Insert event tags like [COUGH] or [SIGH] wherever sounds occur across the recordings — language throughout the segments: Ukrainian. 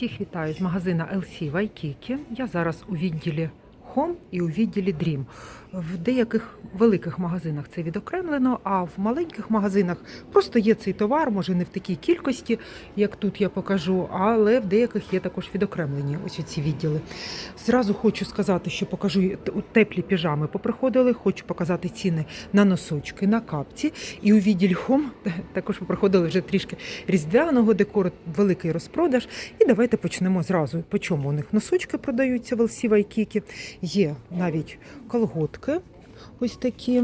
Всіх вітаю з магазина LC Вайкікі. Я зараз у відділі Home і у відділі Dream. В деяких великих магазинах це відокремлено, а в маленьких магазинах просто є цей товар, може не в такій кількості, як тут я покажу, але в деяких є також відокремлені ось ці відділи. Зразу хочу сказати, що покажу теплі піжами поприходили. Хочу показати ціни на носочки, на капці. І у відділі Home [LAUGHS] також поприходили вже трішки різдвяного декору, великий розпродаж. І давайте почнемо зразу. По чому у них носочки продаються в LC Waikiki. Є навіть колготки, ось такі.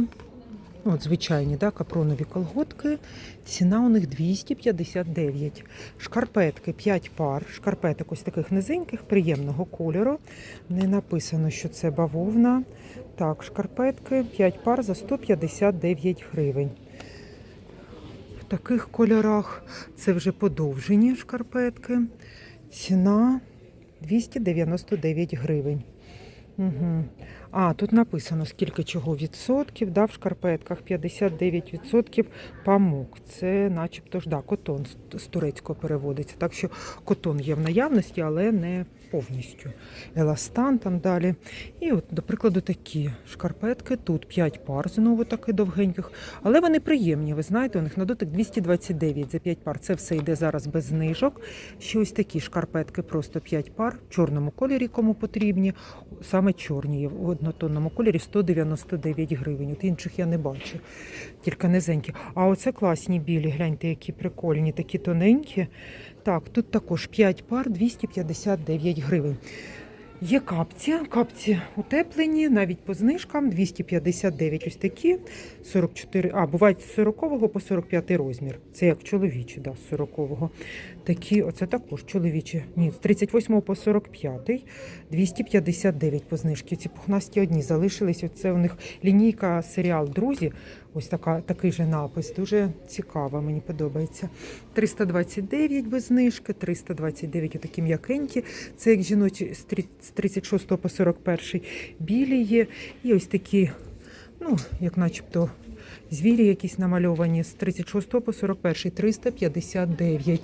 От звичайні, да, капронові колготки. Ціна у них 259. Шкарпетки 5 пар. Шкарпеток ось таких низеньких, приємного кольору. Не написано, що це бавовна. Так, шкарпетки 5 пар за 159 гривень. В таких кольорах це вже подовжені шкарпетки. Ціна 299 гривень. Угу. А, тут написано, скільки чого відсотків, да, в шкарпетках 59% памук. Це начебто ж да, котон з- турецького переводиться. Так що котон є в наявності, але не повністю. Еластан там далі. І от, до прикладу, такі шкарпетки. Тут 5 пар, знову таки довгеньких. Але вони приємні. Ви знаєте, у них на дотик 229 за 5 пар. Це все йде зараз без знижок. Ще ось такі шкарпетки, просто 5 пар в чорному кольорі, кому потрібні. Саме чорні однотонному кольорі 199 гривень. От інших я не бачу, тільки низенькі. А оце класні білі, гляньте, які прикольні, такі тоненькі. Так, тут також 5 пар 259 гривень. Є капці, капці утеплені, навіть по знижкам 259 ось такі, 44, а бувають з 40 по 45 розмір. Це як чоловічі, да, з 40. Такі, оце також чоловічі. Ні, з 38 по 45, 259 по знижки. Ці пухнасті одні залишились. Оце у них лінійка серіал Друзі. Ось така, такий же напис. Дуже цікава, мені подобається. 329 без знижки, 329 отакі м'якенькі. Це як жіночі з з 36 по 41 білі є. І ось такі, ну, як начебто звірі якісь намальовані з 36 по 41 359.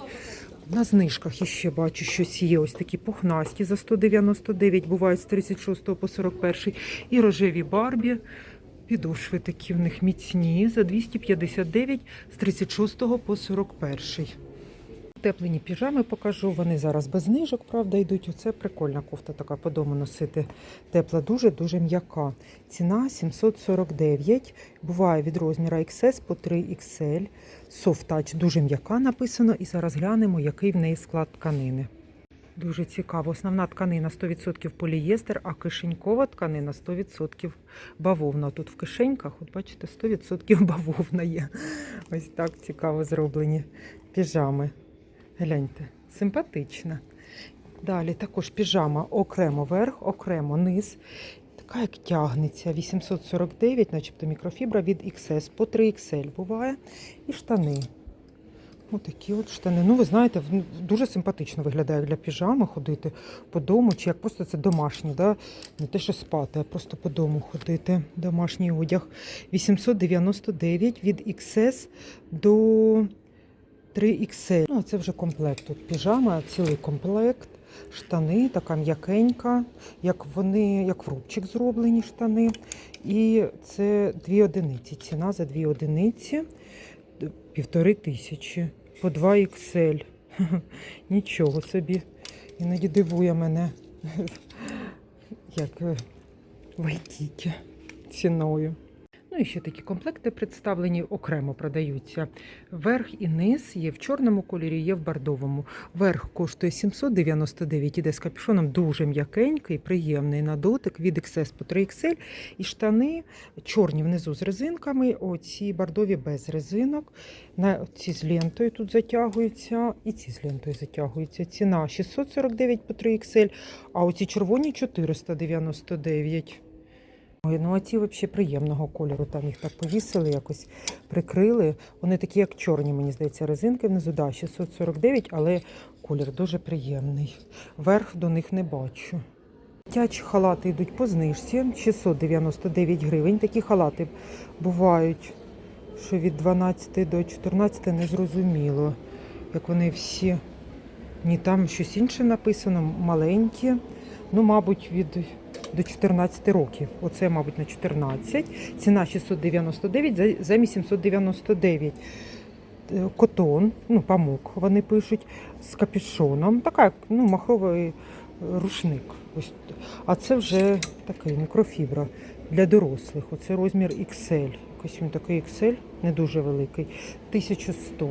На знижках іще бачу, щось є. Ось такі пухнасті за 199, бувають з 36 по 41. І рожеві барбі. Підошви такі в них міцні за 259 з 36 по 41. Теплені піжами покажу. Вони зараз без знижок, правда, йдуть. Оце прикольна кофта така по дому носити. Тепла, дуже-дуже м'яка. Ціна 749. Буває від розміра XS по 3XL. Soft Touch дуже м'яка написано. І зараз глянемо, який в неї склад тканини. Дуже цікаво. Основна тканина 100% полієстер, а кишенькова тканина 100% бавовна. Тут в кишеньках, от бачите, 100% [LAUGHS] бавовна є. Ось так цікаво зроблені піжами. Гляньте, симпатична. Далі також піжама окремо верх, окремо низ. Така як тягнеться. 849, начебто мікрофібра від XS по 3XL буває. І штани. Отакі от штани. Ну, ви знаєте, дуже симпатично виглядає для піжами ходити по дому, чи як просто це домашній, да? не те, що спати, а просто по дому ходити. Домашній одяг. 899 від XS до 3XL. Ну, це вже комплект. Тут піжама, цілий комплект. Штани, така м'якенька, як вони, як в рубчик зроблені штани. І це дві одиниці. Ціна за дві одиниці півтори тисячі по 2 XL. [LAUGHS] Нічого собі. Іноді дивує мене, [LAUGHS] як е, в Айтікі ціною. Ну і ще такі комплекти представлені окремо продаються. Верх і низ є в чорному кольорі, є в бордовому. Верх коштує 799, іде з капюшоном дуже м'якенький, приємний на дотик від XS по 3XL. І штани чорні внизу з резинками, оці бордові без резинок. На ці з лентою тут затягуються, і ці з лентою затягуються. Ціна 649 по 3XL, а оці червоні 499. Ой, ну а ці взагалі приємного кольору. Там їх так повісили, якось прикрили. Вони такі, як чорні, мені здається, резинки внизу. Да, 649, але колір дуже приємний. Верх до них не бачу. Дитячі халати йдуть по знижці 699 гривень. Такі халати бувають, що від 12 до 14 не зрозуміло, як вони всі Ні, там щось інше написано, маленькі. Ну, мабуть, від до 14 років. Оце, мабуть, на 14. Ціна 699 за- замість 799. Е, Котон, ну, памук, вони пишуть, з капюшоном. Така, ну, махровий е, рушник. Ось. А це вже такий мікрофібра для дорослих. Оце розмір XL. Якось він такий XL, не дуже великий. 1100.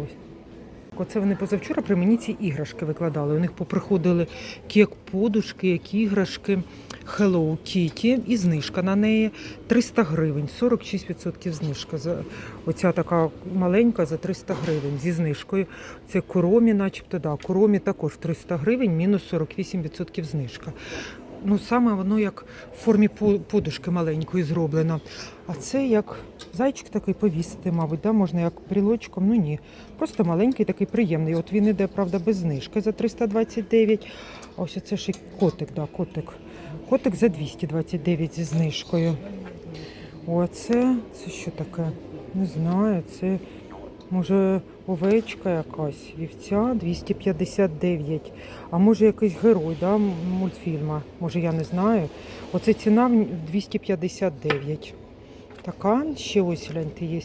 Оце вони позавчора при мені ці іграшки викладали. У них поприходили як подушки, як іграшки Hello Kitty і знижка на неї 300 гривень, 46% знижка. Оця така маленька за 300 гривень зі знижкою. Це коромі, начебто, да, коромі також 300 гривень, мінус 48% знижка. Ну, саме воно як в формі подушки маленької зроблено. А це як зайчик такий повісити, мабуть, да? можна як брілочком, ну ні. Просто маленький, такий приємний. От він іде, правда, без знижки за 329. А ось це ще котик, да, котик. Котик за 229 зі знижкою. О, це, це що таке? Не знаю, це може овечка якась, вівця 259. А може якийсь герой да, мультфільма. Може я не знаю. Оце ціна в 259. Така, ще ось гляньте, є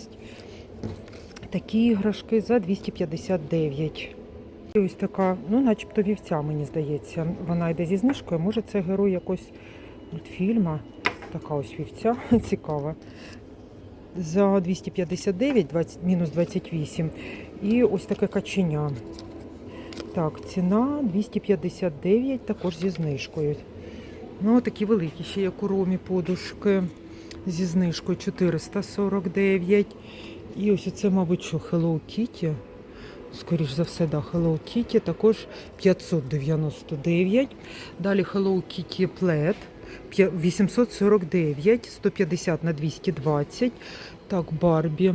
такі іграшки за 259. І ось така, ну, начебто вівця, мені здається. Вона йде зі знижкою. Може, це герой якогось мультфільма. Така ось вівця [LAUGHS] цікава. За 259, 20, мінус 28. І ось таке каченя. Так, ціна 259, також зі знижкою. Ну, такі великі, ще є коромі подушки зі знижкою 449. І ось це, мабуть, що Hello Kitty. Скоріш за все, да, Hello Kitty також 599. Далі Hello Kitty Plaid 849, 150 на 220. Так, Барбі.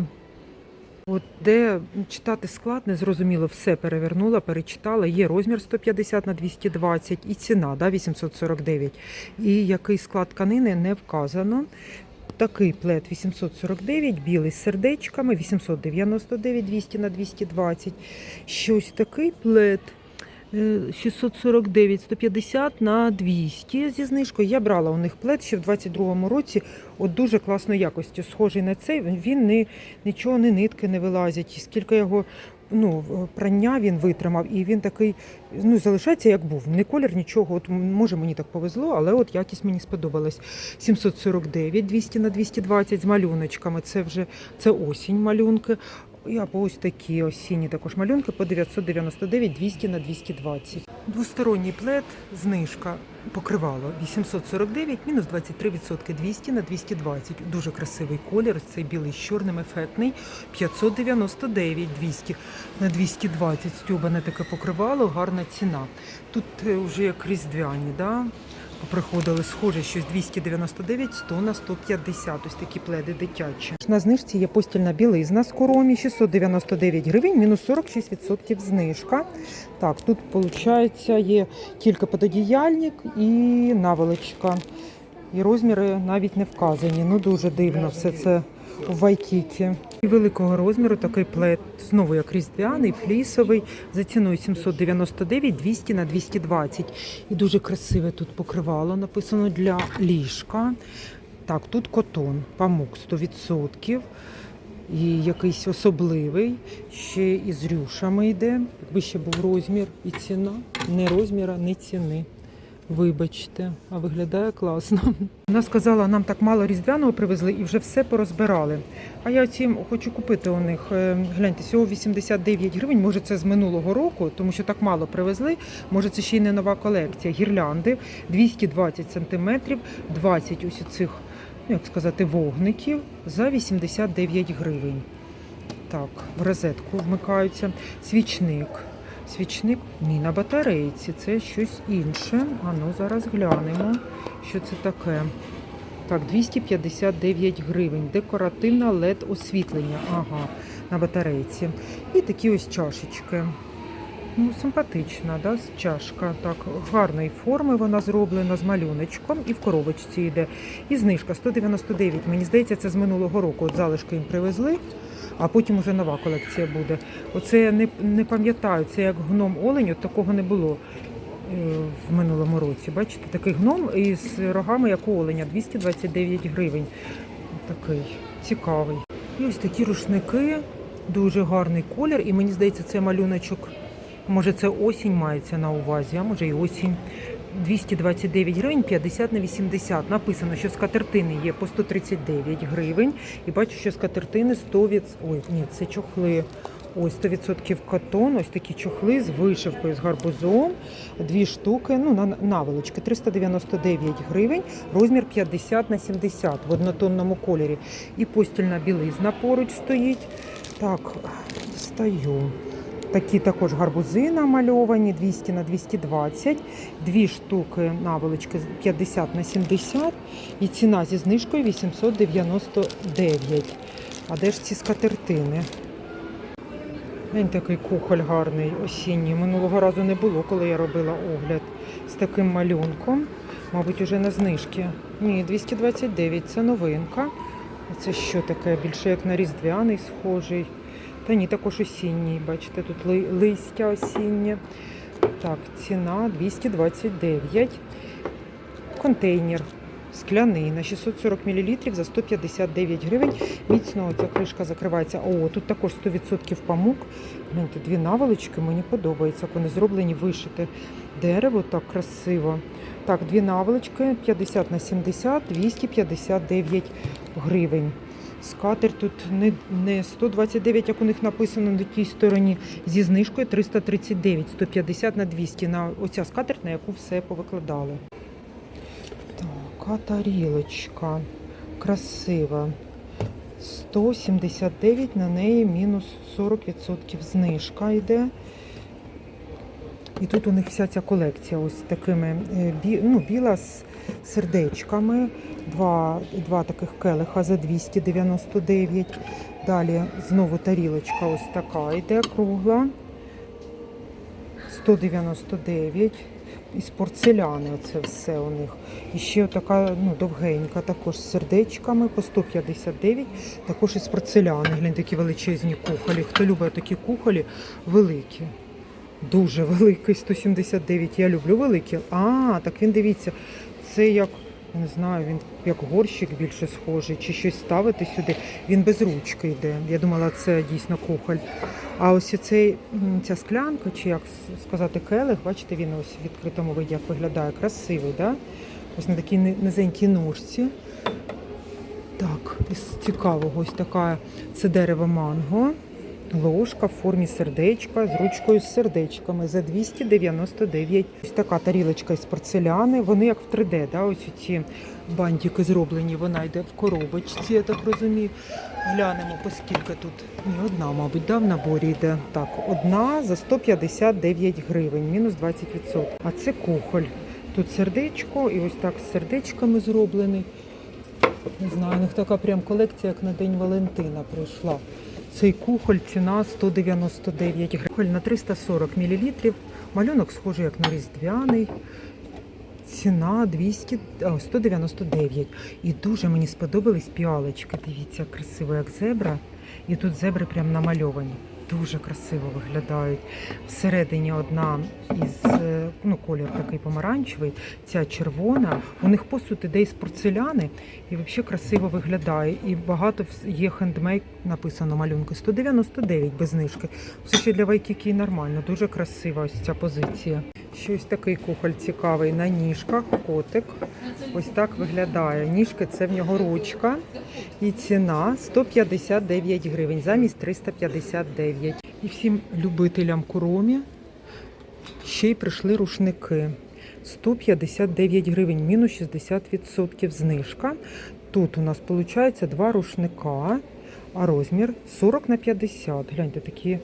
От де читати склад, незрозуміло, все перевернула, перечитала. Є розмір 150 на 220 і ціна да, 849. І який склад тканини не вказано. Такий плед 849, білий з сердечками, 899, 200 на 220. Щось такий плед 649, 150 на 200 зі знижкою. Я брала у них плед ще в 22-му році. От дуже класної якості, схожий на цей. Він не, нічого, не нитки не вилазять. Скільки його ну, прання він витримав, і він такий ну, залишається як був. Не колір, нічого. От може мені так повезло, але от якість мені сподобалась. 749, 200 на 220 з малюночками. Це вже це осінь малюнки. І або ось такі осінні також малюнки по 999, 200 на 220. Двосторонній плед, знижка, покривало 849, мінус 23%, 200 на 220. Дуже красивий колір, цей білий з чорним ефектний, 599, 200 на 220. Стюбане таке покривало, гарна ціна. Тут е, вже як різдвяні, да? Приходили схоже, щось 299, 100 на 150. Ось такі пледи дитячі. На знижці є постільна білизна з коромі, 699 гривень, мінус 46% знижка. Так, тут, виходить, є тільки пододіяльник і наволочка. І розміри навіть не вказані. Ну дуже дивно все це у Вайкікі. І великого розміру такий плед, знову як різдвяний, флісовий, за ціною 799, 200 на 220. І дуже красиве тут покривало, написано для ліжка. Так, тут котон, памук 100%. І якийсь особливий, ще і з рюшами йде. Якби ще був розмір і ціна, не розміра, не ціни. Вибачте, а виглядає класно. [LAUGHS] Вона сказала, нам так мало різдвяного привезли і вже все порозбирали. А я оці хочу купити у них. е, Гляньте, всього 89 гривень. Може, це з минулого року, тому що так мало привезли. Може, це ще й не нова колекція. Гірлянди 220 сантиметрів, 20 ось цих, як сказати, вогників за 89 гривень. Так, в розетку вмикаються. Свічник. Свічник ні, на батарейці. Це щось інше. А ну зараз глянемо, що це таке. Так, 259 гривень. Декоративне LED освітлення. Ага, на батарейці. І такі ось чашечки. Ну, симпатична, да, чашка. Так, гарної форми вона зроблена з малюночком і в коробочці йде. І знижка 199. Мені здається, це з минулого року. От залишки їм привезли. А потім уже нова колекція буде. Оце я не, не пам'ятаю, це як гном олень, такого не було е, в минулому році. Бачите, такий гном із рогами, як у оленя, 229 гривень. Такий цікавий. І ось такі рушники, дуже гарний колір, і мені здається, це малюночок. Може, це осінь мається на увазі, а може і осінь. 229 гривень, 50 на 80. Написано, що скатертини є по 139 гривень. І бачу, що скатертини 100 від... Ой, ні, це чохли. Ось 100% катон, ось такі чохли з вишивкою, з гарбузом. Дві штуки, ну, на наволочки, 399 гривень, розмір 50 на 70 в однотонному кольорі. І постільна білизна поруч стоїть. Так, стаю. Такі також гарбузи намальовані 200 на 220, дві штуки наволочки 50 на 70 і ціна зі знижкою 899. А де ж ці скатертини? Він такий кухоль гарний осінній. Минулого разу не було, коли я робила огляд з таким малюнком. Мабуть, уже на знижки. Ні, 229 це новинка. Це що таке? Більше як на різдвяний схожий. Та ні, також осінній. Бачите, тут ли- листя осіннє. Так, ціна 229. Контейнер скляний на 640 мл за 159 гривень. Міцно ця кришка закривається. О, тут також 100% памук. Гляньте, дві наволочки, мені подобається. як Вони зроблені вишити дерево так красиво. Так, дві наволочки 50 на 70, 259 гривень. Скатер тут не, не 129, як у них написано на тій стороні, зі знижкою 339, 150 на 200. На оця скатерть, на яку все повикладали. Так, тарілочка красива. 179 на неї мінус 40% знижка йде. І тут у них вся ця колекція ось такими е, ну, біла з сердечками, два, два таких келиха за 299. Далі знову тарілочка ось така йде кругла. 199. Із порцеляни оце все у них. І ще така ну, довгенька, також з сердечками по 159, також із порцеляни. Глянь, такі величезні кухолі. Хто любить такі кухолі, великі. Дуже великий, 179. Я люблю великі. А, так він дивіться, це як, не знаю, він як горщик більше схожий, чи щось ставити сюди. Він без ручки йде. Я думала, це дійсно кухоль. А ось цей, ця склянка, чи як сказати, келих, бачите, він ось в відкритому виді як виглядає. Красивий, да? Ось на такій низенькій ножці. Так, із цікавого ось така це дерево манго. Ложка в формі сердечка з ручкою з сердечками за 299. Ось така тарілочка із порцеляни. Вони як в 3D, да? ось ці бантики зроблені. Вона йде в коробочці, я так розумію. Глянемо, поскільки тут. Ні, одна, мабуть, да, в наборі йде. Так, одна за 159 гривень, мінус 20%. А це кухоль. Тут сердечко і ось так з сердечками зроблений. Не знаю, у них така прям колекція, як на День Валентина прийшла. Цей кухоль ціна 199 гривень. Кухоль на 340 мл. Малюнок схожий як на різдвяний. Ціна 200, а, 199. І дуже мені сподобались піалочки. Дивіться, красиво, як зебра. І тут зебри прям намальовані. Дуже красиво виглядають. Всередині одна із е, ну, колір такий помаранчевий, ця червона. У них посуд іде із порцеляни і взагалі красиво виглядає. І багато є хендмейд написано малюнки. 199 без знижки. Все ще для Вайкіки нормально, дуже красива ось ця позиція. Щось такий кухоль цікавий на ніжках, котик. Ось так виглядає. Ніжки це в нього ручка. І ціна 159 гривень замість 359. І всім любителям куромі ще й прийшли рушники. 159 гривень, мінус 60% знижка. Тут у нас виходить два рушника, а розмір 40 на 50. Гляньте, такі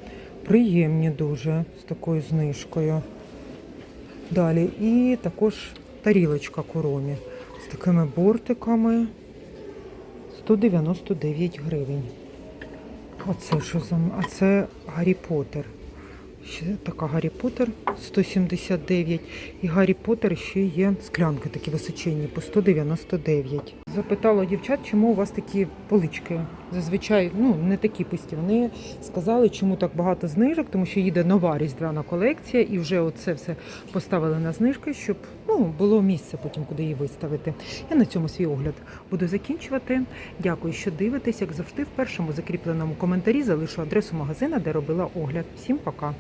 приємні дуже з такою знижкою. Далі і також тарілочка коромі з такими бортиками 199 гривень. Оце що за а це Гаррі Поттер. Ще така Гаррі Поттер 179. І Гаррі Поттер ще є склянки такі височенні по 199. Запитала дівчат, чому у вас такі полички. Зазвичай ну, не такі пусті. Вони сказали, чому так багато знижок, тому що їде нова різдвяна колекція, і вже оце все поставили на знижки, щоб ну, було місце потім, куди її виставити. Я на цьому свій огляд буду закінчувати. Дякую, що дивитесь. Як завжди, в першому закріпленому коментарі залишу адресу магазина, де робила огляд. Всім пока!